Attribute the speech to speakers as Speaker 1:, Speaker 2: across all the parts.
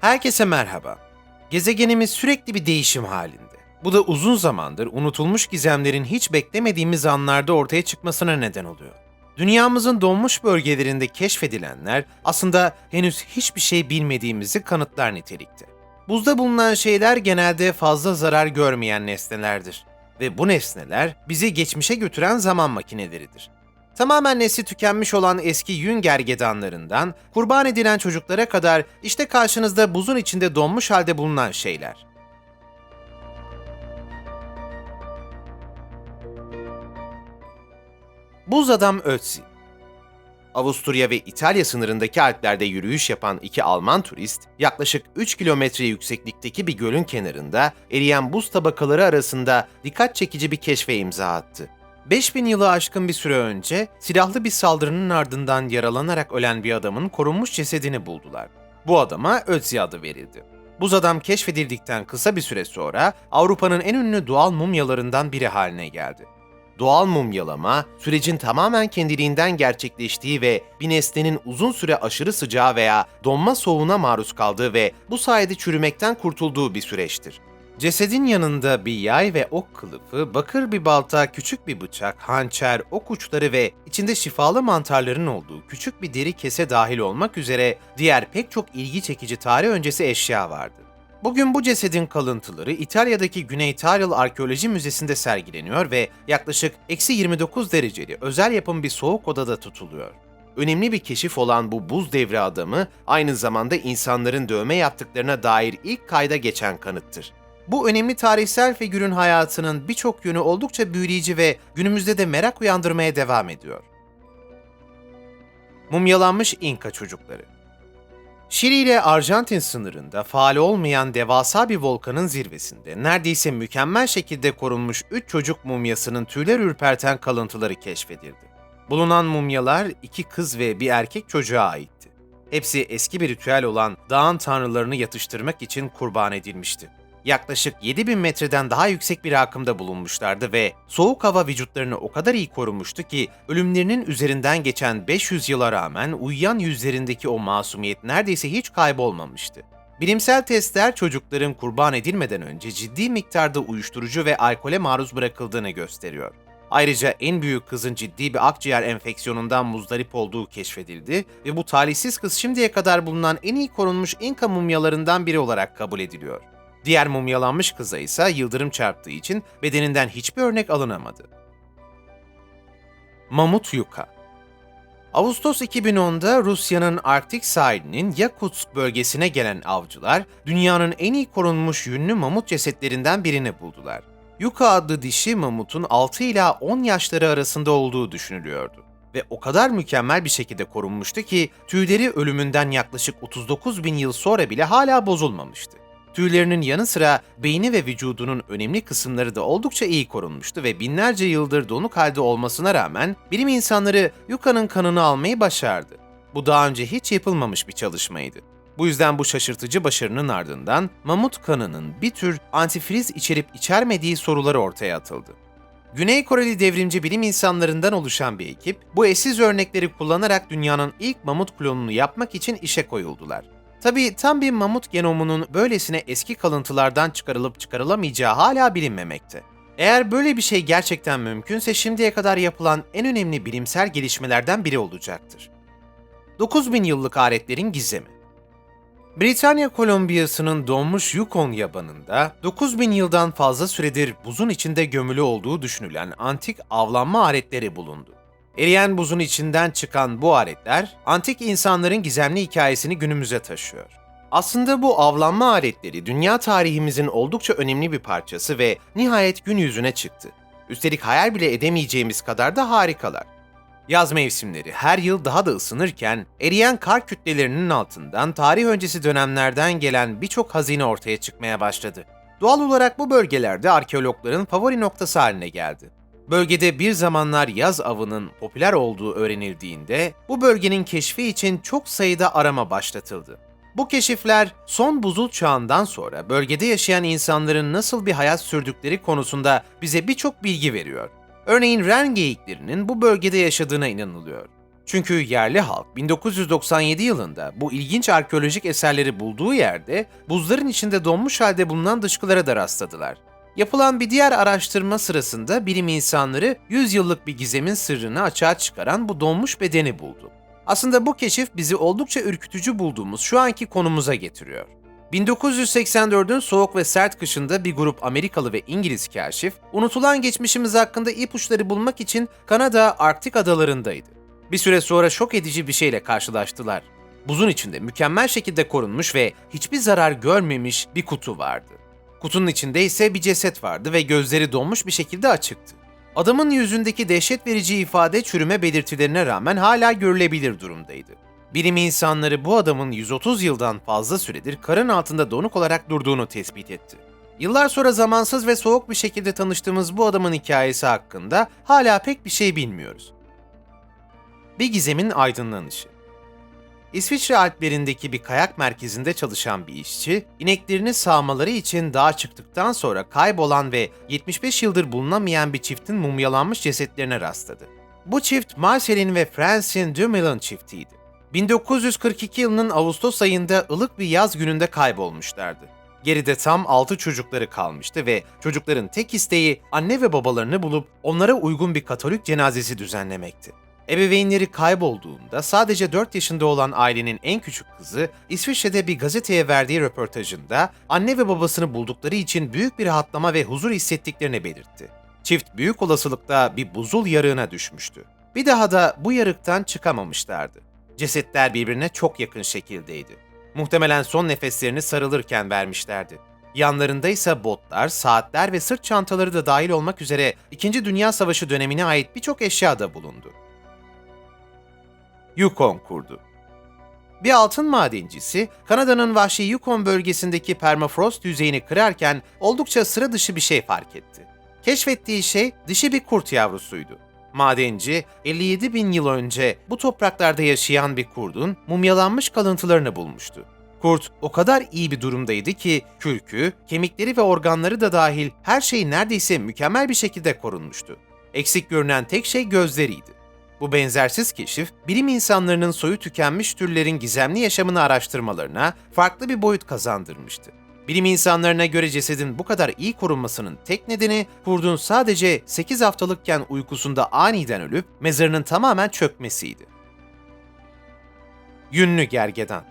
Speaker 1: Herkese merhaba. Gezegenimiz sürekli bir değişim halinde. Bu da uzun zamandır unutulmuş gizemlerin hiç beklemediğimiz anlarda ortaya çıkmasına neden oluyor. Dünyamızın donmuş bölgelerinde keşfedilenler aslında henüz hiçbir şey bilmediğimizi kanıtlar nitelikte. Buzda bulunan şeyler genelde fazla zarar görmeyen nesnelerdir ve bu nesneler bizi geçmişe götüren zaman makineleridir. Tamamen nesli tükenmiş olan eski yün gergedanlarından kurban edilen çocuklara kadar işte karşınızda buzun içinde donmuş halde bulunan şeyler. Buz Adam Ötzi Avusturya ve İtalya sınırındaki Alplerde yürüyüş yapan iki Alman turist, yaklaşık 3 kilometre yükseklikteki bir gölün kenarında eriyen buz tabakaları arasında dikkat çekici bir keşfe imza attı. 5000 yılı aşkın bir süre önce silahlı bir saldırının ardından yaralanarak ölen bir adamın korunmuş cesedini buldular. Bu adama Ötzi adı verildi. Buz adam keşfedildikten kısa bir süre sonra Avrupa'nın en ünlü doğal mumyalarından biri haline geldi. Doğal mumyalama, sürecin tamamen kendiliğinden gerçekleştiği ve bir nesnenin uzun süre aşırı sıcağa veya donma soğuğuna maruz kaldığı ve bu sayede çürümekten kurtulduğu bir süreçtir. Cesedin yanında bir yay ve ok kılıfı, bakır bir balta, küçük bir bıçak, hançer, ok uçları ve içinde şifalı mantarların olduğu küçük bir deri kese dahil olmak üzere diğer pek çok ilgi çekici tarih öncesi eşya vardı. Bugün bu cesedin kalıntıları İtalya'daki Güney Tyrol Arkeoloji Müzesi'nde sergileniyor ve yaklaşık eksi 29 dereceli özel yapım bir soğuk odada tutuluyor. Önemli bir keşif olan bu buz devri adamı aynı zamanda insanların dövme yaptıklarına dair ilk kayda geçen kanıttır. Bu önemli tarihsel figürün hayatının birçok yönü oldukça büyüleyici ve günümüzde de merak uyandırmaya devam ediyor. Mumyalanmış İnka çocukları Şili ile Arjantin sınırında faal olmayan devasa bir volkanın zirvesinde neredeyse mükemmel şekilde korunmuş 3 çocuk mumyasının tüyler ürperten kalıntıları keşfedildi. Bulunan mumyalar iki kız ve bir erkek çocuğa aitti. Hepsi eski bir ritüel olan dağın tanrılarını yatıştırmak için kurban edilmişti yaklaşık 7000 metreden daha yüksek bir akımda bulunmuşlardı ve soğuk hava vücutlarını o kadar iyi korumuştu ki ölümlerinin üzerinden geçen 500 yıla rağmen uyuyan yüzlerindeki o masumiyet neredeyse hiç kaybolmamıştı. Bilimsel testler çocukların kurban edilmeden önce ciddi miktarda uyuşturucu ve alkole maruz bırakıldığını gösteriyor. Ayrıca en büyük kızın ciddi bir akciğer enfeksiyonundan muzdarip olduğu keşfedildi ve bu talihsiz kız şimdiye kadar bulunan en iyi korunmuş İnka mumyalarından biri olarak kabul ediliyor. Diğer mumyalanmış kıza ise yıldırım çarptığı için bedeninden hiçbir örnek alınamadı. Mamut Yuka Ağustos 2010'da Rusya'nın Arktik sahilinin Yakutsk bölgesine gelen avcılar, dünyanın en iyi korunmuş yünlü mamut cesetlerinden birini buldular. Yuka adlı dişi mamutun 6 ila 10 yaşları arasında olduğu düşünülüyordu ve o kadar mükemmel bir şekilde korunmuştu ki tüyleri ölümünden yaklaşık 39 bin yıl sonra bile hala bozulmamıştı. Tüylerinin yanı sıra beyni ve vücudunun önemli kısımları da oldukça iyi korunmuştu ve binlerce yıldır donuk halde olmasına rağmen bilim insanları Yuka'nın kanını almayı başardı. Bu daha önce hiç yapılmamış bir çalışmaydı. Bu yüzden bu şaşırtıcı başarının ardından mamut kanının bir tür antifriz içerip içermediği soruları ortaya atıldı. Güney Koreli devrimci bilim insanlarından oluşan bir ekip, bu eşsiz örnekleri kullanarak dünyanın ilk mamut klonunu yapmak için işe koyuldular. Tabi tam bir mamut genomunun böylesine eski kalıntılardan çıkarılıp çıkarılamayacağı hala bilinmemekte. Eğer böyle bir şey gerçekten mümkünse şimdiye kadar yapılan en önemli bilimsel gelişmelerden biri olacaktır. 9000 yıllık aletlerin gizemi Britanya Kolombiyası'nın donmuş Yukon yabanında 9000 yıldan fazla süredir buzun içinde gömülü olduğu düşünülen antik avlanma aletleri bulundu. Eriyen buzun içinden çıkan bu aletler, antik insanların gizemli hikayesini günümüze taşıyor. Aslında bu avlanma aletleri dünya tarihimizin oldukça önemli bir parçası ve nihayet gün yüzüne çıktı. Üstelik hayal bile edemeyeceğimiz kadar da harikalar. Yaz mevsimleri her yıl daha da ısınırken eriyen kar kütlelerinin altından tarih öncesi dönemlerden gelen birçok hazine ortaya çıkmaya başladı. Doğal olarak bu bölgelerde arkeologların favori noktası haline geldi. Bölgede bir zamanlar yaz avının popüler olduğu öğrenildiğinde bu bölgenin keşfi için çok sayıda arama başlatıldı. Bu keşifler son buzul çağından sonra bölgede yaşayan insanların nasıl bir hayat sürdükleri konusunda bize birçok bilgi veriyor. Örneğin ren geyiklerinin bu bölgede yaşadığına inanılıyor. Çünkü yerli halk 1997 yılında bu ilginç arkeolojik eserleri bulduğu yerde buzların içinde donmuş halde bulunan dışkılara da rastladılar. Yapılan bir diğer araştırma sırasında bilim insanları 100 yıllık bir gizemin sırrını açığa çıkaran bu donmuş bedeni buldu. Aslında bu keşif bizi oldukça ürkütücü bulduğumuz şu anki konumuza getiriyor. 1984'ün soğuk ve sert kışında bir grup Amerikalı ve İngiliz kaşif, unutulan geçmişimiz hakkında ipuçları bulmak için Kanada Arktik adalarındaydı. Bir süre sonra şok edici bir şeyle karşılaştılar. Buzun içinde mükemmel şekilde korunmuş ve hiçbir zarar görmemiş bir kutu vardı. Kutunun içinde ise bir ceset vardı ve gözleri donmuş bir şekilde açıktı. Adamın yüzündeki dehşet verici ifade çürüme belirtilerine rağmen hala görülebilir durumdaydı. Bilim insanları bu adamın 130 yıldan fazla süredir karın altında donuk olarak durduğunu tespit etti. Yıllar sonra zamansız ve soğuk bir şekilde tanıştığımız bu adamın hikayesi hakkında hala pek bir şey bilmiyoruz. Bir gizemin aydınlanışı İsviçre Alplerindeki bir kayak merkezinde çalışan bir işçi, ineklerini sağmaları için dağa çıktıktan sonra kaybolan ve 75 yıldır bulunamayan bir çiftin mumyalanmış cesetlerine rastladı. Bu çift Marcelin ve Francine Dumoulin çiftiydi. 1942 yılının Ağustos ayında ılık bir yaz gününde kaybolmuşlardı. Geride tam 6 çocukları kalmıştı ve çocukların tek isteği anne ve babalarını bulup onlara uygun bir Katolik cenazesi düzenlemekti. Ebeveynleri kaybolduğunda sadece 4 yaşında olan ailenin en küçük kızı İsviçre'de bir gazeteye verdiği röportajında anne ve babasını buldukları için büyük bir rahatlama ve huzur hissettiklerini belirtti. Çift büyük olasılıkla bir buzul yarığına düşmüştü. Bir daha da bu yarıktan çıkamamışlardı. Cesetler birbirine çok yakın şekildeydi. Muhtemelen son nefeslerini sarılırken vermişlerdi. Yanlarında ise botlar, saatler ve sırt çantaları da dahil olmak üzere 2. Dünya Savaşı dönemine ait birçok eşya da bulundu. Yukon kurdu. Bir altın madencisi, Kanada'nın vahşi Yukon bölgesindeki permafrost yüzeyini kırarken oldukça sıra dışı bir şey fark etti. Keşfettiği şey dişi bir kurt yavrusuydu. Madenci, 57 bin yıl önce bu topraklarda yaşayan bir kurdun mumyalanmış kalıntılarını bulmuştu. Kurt o kadar iyi bir durumdaydı ki kürkü, kemikleri ve organları da dahil her şey neredeyse mükemmel bir şekilde korunmuştu. Eksik görünen tek şey gözleriydi. Bu benzersiz keşif, bilim insanlarının soyu tükenmiş türlerin gizemli yaşamını araştırmalarına farklı bir boyut kazandırmıştı. Bilim insanlarına göre cesedin bu kadar iyi korunmasının tek nedeni kurdun sadece 8 haftalıkken uykusunda aniden ölüp mezarının tamamen çökmesiydi. Yünlü gergedan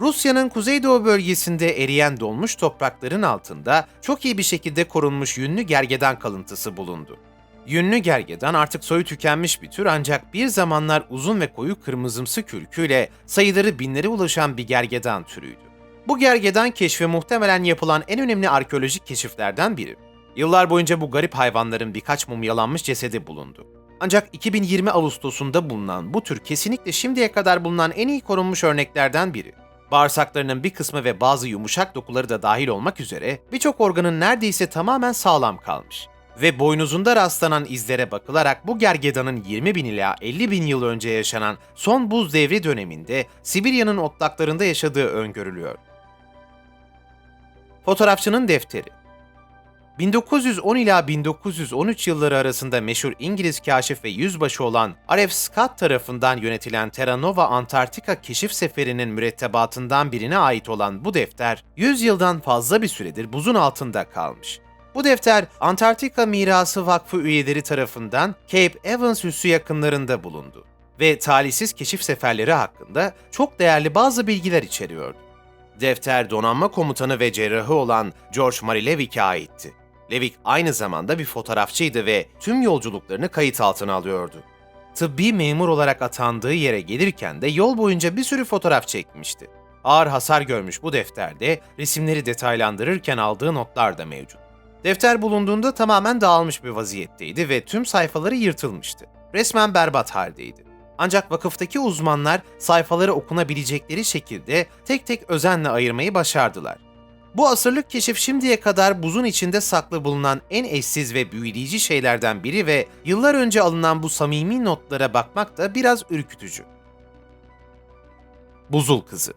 Speaker 1: Rusya'nın kuzeydoğu bölgesinde eriyen donmuş toprakların altında çok iyi bir şekilde korunmuş yünlü gergedan kalıntısı bulundu. Yünlü gergedan artık soyu tükenmiş bir tür ancak bir zamanlar uzun ve koyu kırmızımsı kürküyle sayıları binlere ulaşan bir gergedan türüydü. Bu gergedan keşfi muhtemelen yapılan en önemli arkeolojik keşiflerden biri. Yıllar boyunca bu garip hayvanların birkaç mumyalanmış cesedi bulundu. Ancak 2020 Ağustos'unda bulunan bu tür kesinlikle şimdiye kadar bulunan en iyi korunmuş örneklerden biri. Bağırsaklarının bir kısmı ve bazı yumuşak dokuları da dahil olmak üzere birçok organın neredeyse tamamen sağlam kalmış ve boynuzunda rastlanan izlere bakılarak bu gergedanın 20 bin ila 50 bin yıl önce yaşanan son buz devri döneminde Sibirya'nın otlaklarında yaşadığı öngörülüyor. Fotoğrafçının defteri 1910 ila 1913 yılları arasında meşhur İngiliz kaşif ve yüzbaşı olan R.F. Scott tarafından yönetilen Terra Nova Antarktika keşif seferinin mürettebatından birine ait olan bu defter, 100 yıldan fazla bir süredir buzun altında kalmış. Bu defter Antarktika Mirası Vakfı üyeleri tarafından Cape Evans üssü yakınlarında bulundu ve talihsiz keşif seferleri hakkında çok değerli bazı bilgiler içeriyordu. Defter donanma komutanı ve cerrahı olan George Murray Levick'e aitti. Levick aynı zamanda bir fotoğrafçıydı ve tüm yolculuklarını kayıt altına alıyordu. Tıbbi memur olarak atandığı yere gelirken de yol boyunca bir sürü fotoğraf çekmişti. Ağır hasar görmüş bu defterde resimleri detaylandırırken aldığı notlar da mevcut. Defter bulunduğunda tamamen dağılmış bir vaziyetteydi ve tüm sayfaları yırtılmıştı. Resmen berbat haldeydi. Ancak vakıftaki uzmanlar sayfaları okunabilecekleri şekilde tek tek özenle ayırmayı başardılar. Bu asırlık keşif şimdiye kadar buzun içinde saklı bulunan en eşsiz ve büyüleyici şeylerden biri ve yıllar önce alınan bu samimi notlara bakmak da biraz ürkütücü. Buzul Kızı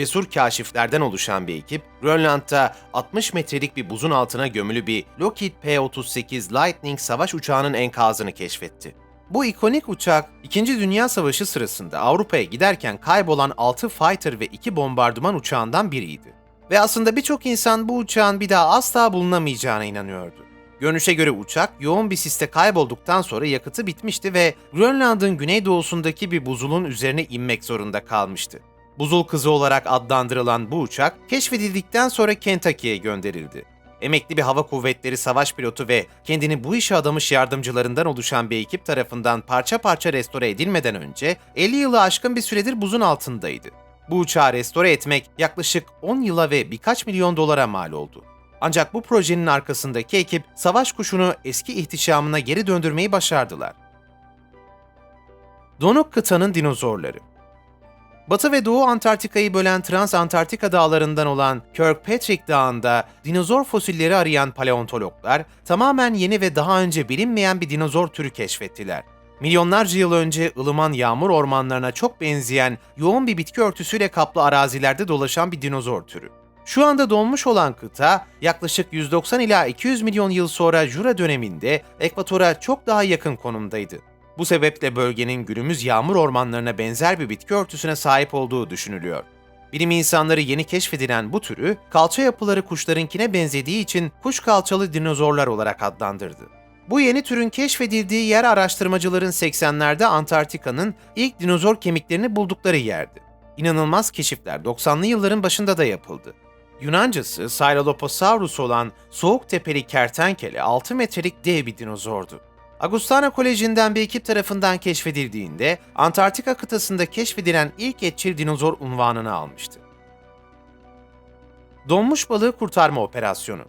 Speaker 1: Cesur kaşiflerden oluşan bir ekip, Grönland'da 60 metrelik bir buzun altına gömülü bir Lockheed P-38 Lightning savaş uçağının enkazını keşfetti. Bu ikonik uçak, İkinci Dünya Savaşı sırasında Avrupa'ya giderken kaybolan 6 fighter ve 2 bombardıman uçağından biriydi. Ve aslında birçok insan bu uçağın bir daha asla bulunamayacağına inanıyordu. Görünüşe göre uçak yoğun bir siste kaybolduktan sonra yakıtı bitmişti ve Grönland'ın güneydoğusundaki bir buzulun üzerine inmek zorunda kalmıştı. Buzul kızı olarak adlandırılan bu uçak keşfedildikten sonra Kentucky'ye gönderildi. Emekli bir hava kuvvetleri savaş pilotu ve kendini bu işe adamış yardımcılarından oluşan bir ekip tarafından parça parça restore edilmeden önce 50 yılı aşkın bir süredir buzun altındaydı. Bu uçağı restore etmek yaklaşık 10 yıla ve birkaç milyon dolara mal oldu. Ancak bu projenin arkasındaki ekip savaş kuşunu eski ihtişamına geri döndürmeyi başardılar. Donuk kıtanın dinozorları Batı ve Doğu Antarktika'yı bölen Transantarktika dağlarından olan Kirkpatrick Dağı'nda dinozor fosilleri arayan paleontologlar tamamen yeni ve daha önce bilinmeyen bir dinozor türü keşfettiler. Milyonlarca yıl önce ılıman yağmur ormanlarına çok benzeyen yoğun bir bitki örtüsüyle kaplı arazilerde dolaşan bir dinozor türü. Şu anda donmuş olan kıta yaklaşık 190 ila 200 milyon yıl sonra Jura döneminde ekvatora çok daha yakın konumdaydı. Bu sebeple bölgenin günümüz yağmur ormanlarına benzer bir bitki örtüsüne sahip olduğu düşünülüyor. Bilim insanları yeni keşfedilen bu türü kalça yapıları kuşlarınkine benzediği için kuş kalçalı dinozorlar olarak adlandırdı. Bu yeni türün keşfedildiği yer araştırmacıların 80'lerde Antarktika'nın ilk dinozor kemiklerini buldukları yerdi. İnanılmaz keşifler 90'lı yılların başında da yapıldı. Yunancası Sahelanthroposaurus olan soğuk tepeli kertenkele 6 metrelik dev bir dinozordu. Agustana Koleji'nden bir ekip tarafından keşfedildiğinde Antarktika kıtasında keşfedilen ilk etçil dinozor unvanını almıştı. Donmuş balığı kurtarma operasyonu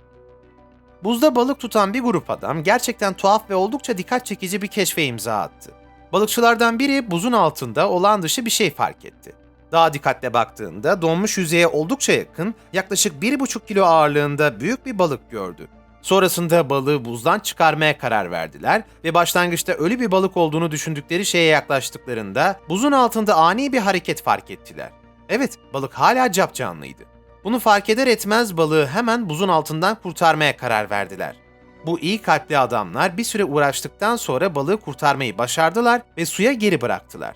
Speaker 1: Buzda balık tutan bir grup adam gerçekten tuhaf ve oldukça dikkat çekici bir keşfe imza attı. Balıkçılardan biri buzun altında olan dışı bir şey fark etti. Daha dikkatle baktığında donmuş yüzeye oldukça yakın, yaklaşık 1,5 kilo ağırlığında büyük bir balık gördü. Sonrasında balığı buzdan çıkarmaya karar verdiler ve başlangıçta ölü bir balık olduğunu düşündükleri şeye yaklaştıklarında buzun altında ani bir hareket fark ettiler. Evet, balık hala capcanlıydı. Bunu fark eder etmez balığı hemen buzun altından kurtarmaya karar verdiler. Bu iyi kalpli adamlar bir süre uğraştıktan sonra balığı kurtarmayı başardılar ve suya geri bıraktılar.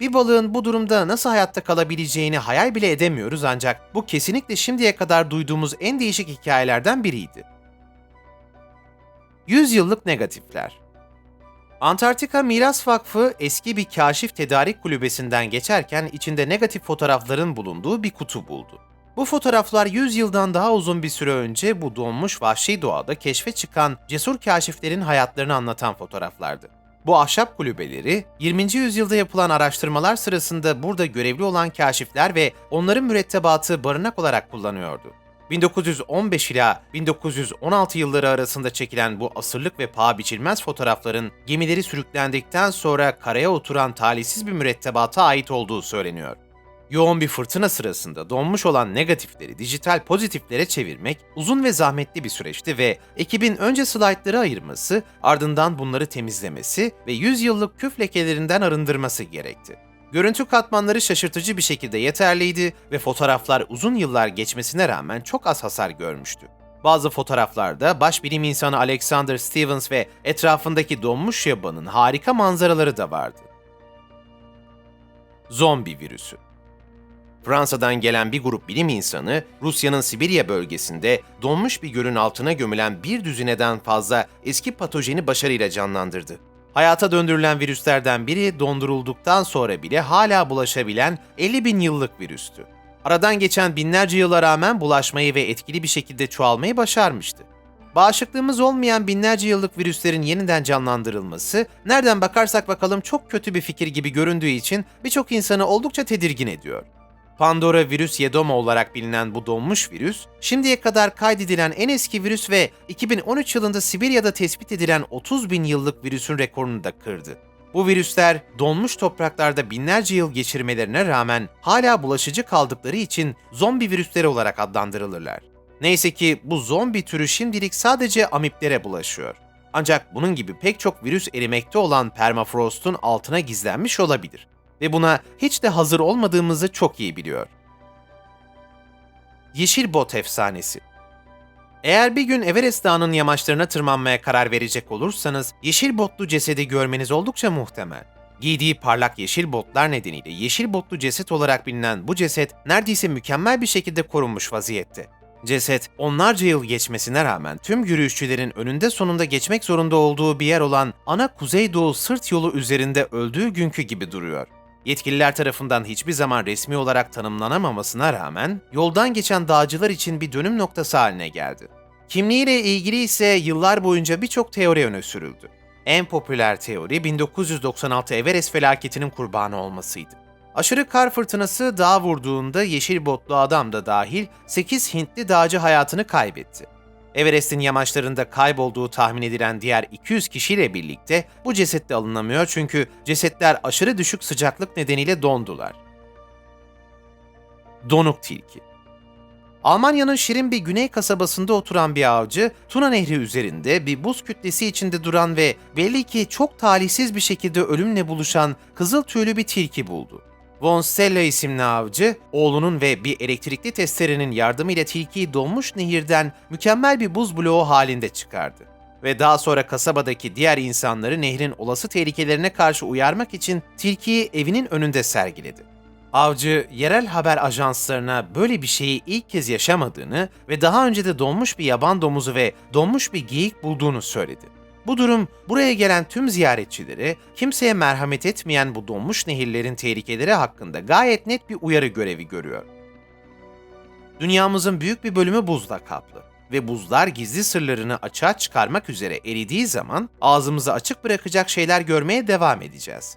Speaker 1: Bir balığın bu durumda nasıl hayatta kalabileceğini hayal bile edemiyoruz ancak bu kesinlikle şimdiye kadar duyduğumuz en değişik hikayelerden biriydi. 100 yıllık negatifler Antarktika Miras Vakfı eski bir kaşif tedarik kulübesinden geçerken içinde negatif fotoğrafların bulunduğu bir kutu buldu. Bu fotoğraflar 100 yıldan daha uzun bir süre önce bu donmuş vahşi doğada keşfe çıkan cesur kaşiflerin hayatlarını anlatan fotoğraflardı. Bu ahşap kulübeleri 20. yüzyılda yapılan araştırmalar sırasında burada görevli olan kaşifler ve onların mürettebatı barınak olarak kullanıyordu. 1915 ila 1916 yılları arasında çekilen bu asırlık ve paha biçilmez fotoğrafların gemileri sürüklendikten sonra karaya oturan talihsiz bir mürettebata ait olduğu söyleniyor. Yoğun bir fırtına sırasında donmuş olan negatifleri dijital pozitiflere çevirmek uzun ve zahmetli bir süreçti ve ekibin önce slaytları ayırması, ardından bunları temizlemesi ve 100 yıllık küf lekelerinden arındırması gerekti. Görüntü katmanları şaşırtıcı bir şekilde yeterliydi ve fotoğraflar uzun yıllar geçmesine rağmen çok az hasar görmüştü. Bazı fotoğraflarda baş bilim insanı Alexander Stevens ve etrafındaki donmuş yabanın harika manzaraları da vardı. Zombi virüsü Fransa'dan gelen bir grup bilim insanı, Rusya'nın Sibirya bölgesinde donmuş bir gölün altına gömülen bir düzineden fazla eski patojeni başarıyla canlandırdı. Hayata döndürülen virüslerden biri dondurulduktan sonra bile hala bulaşabilen 50 bin yıllık virüstü. Aradan geçen binlerce yıla rağmen bulaşmayı ve etkili bir şekilde çoğalmayı başarmıştı. Bağışıklığımız olmayan binlerce yıllık virüslerin yeniden canlandırılması, nereden bakarsak bakalım çok kötü bir fikir gibi göründüğü için birçok insanı oldukça tedirgin ediyor. Pandora virüs yedoma olarak bilinen bu donmuş virüs, şimdiye kadar kaydedilen en eski virüs ve 2013 yılında Sibirya'da tespit edilen 30 bin yıllık virüsün rekorunu da kırdı. Bu virüsler donmuş topraklarda binlerce yıl geçirmelerine rağmen hala bulaşıcı kaldıkları için zombi virüsleri olarak adlandırılırlar. Neyse ki bu zombi türü şimdilik sadece amiplere bulaşıyor. Ancak bunun gibi pek çok virüs erimekte olan permafrostun altına gizlenmiş olabilir ve buna hiç de hazır olmadığımızı çok iyi biliyor. Yeşil Bot Efsanesi Eğer bir gün Everest Dağı'nın yamaçlarına tırmanmaya karar verecek olursanız yeşil botlu cesedi görmeniz oldukça muhtemel. Giydiği parlak yeşil botlar nedeniyle yeşil botlu ceset olarak bilinen bu ceset neredeyse mükemmel bir şekilde korunmuş vaziyette. Ceset onlarca yıl geçmesine rağmen tüm yürüyüşçülerin önünde sonunda geçmek zorunda olduğu bir yer olan ana Kuzeydoğu sırt yolu üzerinde öldüğü günkü gibi duruyor. Yetkililer tarafından hiçbir zaman resmi olarak tanımlanamamasına rağmen yoldan geçen dağcılar için bir dönüm noktası haline geldi. Kimliğiyle ilgili ise yıllar boyunca birçok teori öne sürüldü. En popüler teori 1996 Everest felaketinin kurbanı olmasıydı. Aşırı kar fırtınası dağa vurduğunda yeşil botlu adam da dahil 8 Hintli dağcı hayatını kaybetti. Everest'in yamaçlarında kaybolduğu tahmin edilen diğer 200 kişiyle birlikte bu ceset de alınamıyor çünkü cesetler aşırı düşük sıcaklık nedeniyle dondular. Donuk tilki Almanya'nın şirin bir güney kasabasında oturan bir avcı, Tuna Nehri üzerinde bir buz kütlesi içinde duran ve belli ki çok talihsiz bir şekilde ölümle buluşan kızıl tüylü bir tilki buldu. Von Stella isimli avcı, oğlunun ve bir elektrikli testerenin yardımıyla tilkiyi donmuş nehirden mükemmel bir buz bloğu halinde çıkardı. Ve daha sonra kasabadaki diğer insanları nehrin olası tehlikelerine karşı uyarmak için tilkiyi evinin önünde sergiledi. Avcı, yerel haber ajanslarına böyle bir şeyi ilk kez yaşamadığını ve daha önce de donmuş bir yaban domuzu ve donmuş bir geyik bulduğunu söyledi. Bu durum buraya gelen tüm ziyaretçileri kimseye merhamet etmeyen bu donmuş nehirlerin tehlikeleri hakkında gayet net bir uyarı görevi görüyor. Dünyamızın büyük bir bölümü buzla kaplı ve buzlar gizli sırlarını açığa çıkarmak üzere eridiği zaman ağzımızı açık bırakacak şeyler görmeye devam edeceğiz.